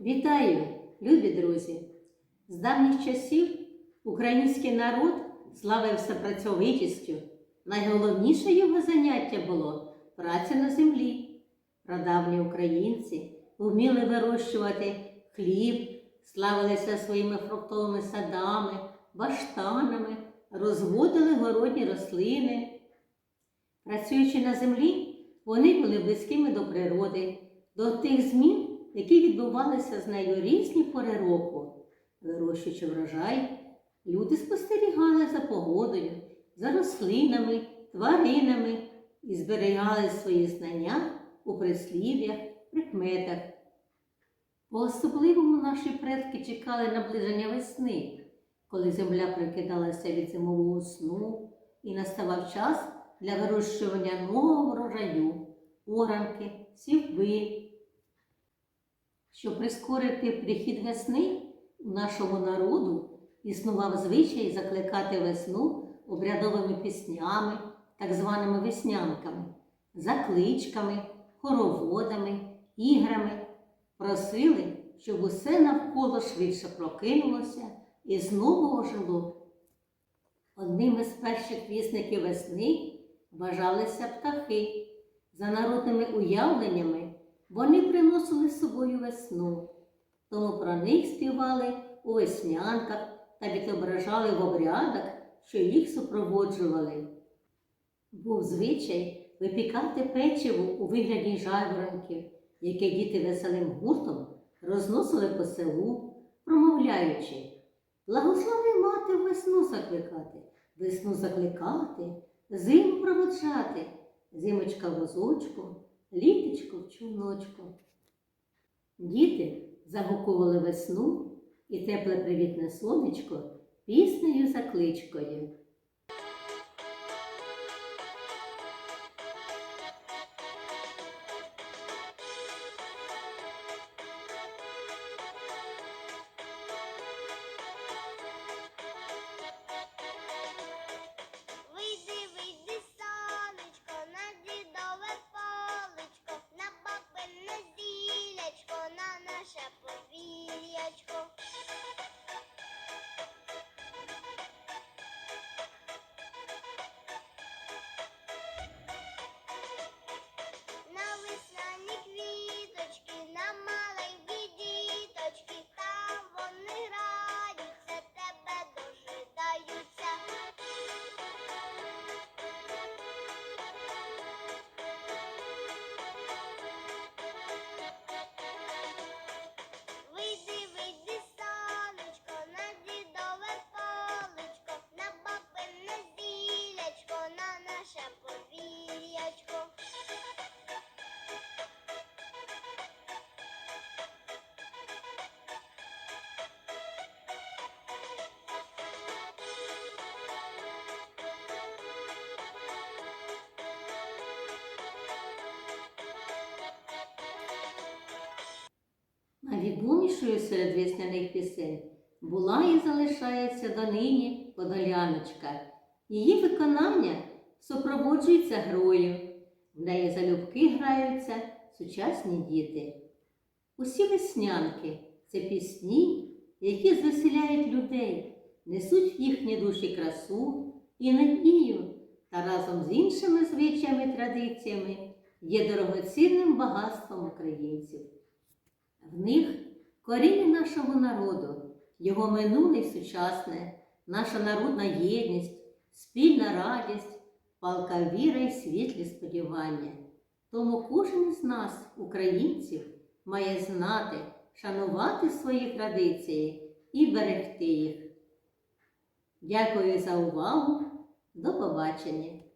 Вітаю, любі друзі! З давніх часів український народ славився працьовитістю. Найголовніше його заняття було праця на землі. Прадавні українці вміли вирощувати хліб, славилися своїми фруктовими садами, баштанами, розводили городні рослини. Працюючи на землі, вони були близькими до природи, до тих змін, які відбувалися з нею різні пори року. Вирощуючи врожай, люди спостерігали за погодою, за рослинами, тваринами і зберігали свої знання у прислів'ях, прикметах. По-особливому наші предки чекали наближення весни, коли земля прикидалася від зимового сну і наставав час для вирощування нового врожаю, оранки, сівби. Щоб прискорити прихід весни, у нашого народу існував звичай закликати весну обрядовими піснями, так званими веснянками, закличками, хороводами, іграми. Просили, щоб усе навколо швидше прокинулося і знову ожило. Одним із перших вісників весни вважалися птахи. За народними уявленнями вони приносили з собою весну, тому про них співали у веснянках та відображали в обрядах, що їх супроводжували. Був звичай випікати печиво у вигляді жайворонків, яке діти веселим гуртом розносили по селу, промовляючи Благослови мати весну закликати, весну закликати, зиму проводжати, зимочка возочку, літочко в човночку. Діти загукували весну і тепле привітне сонечко піснею закличкою. Найвідомішою серед весняних пісень була і залишається донині Подоляночка. Її виконання супроводжується грою. В неї залюбки граються сучасні діти. Усі веснянки це пісні, які звеселяють людей, несуть в їхні душі красу і надію та разом з іншими звичаями традиціями є дорогоцінним багатством українців. В них коріння нашого народу, його минуле й сучасне, наша народна єдність, спільна радість, палка віра й світлі сподівання. Тому кожен із нас, українців, має знати, шанувати свої традиції і берегти їх. Дякую за увагу. До побачення!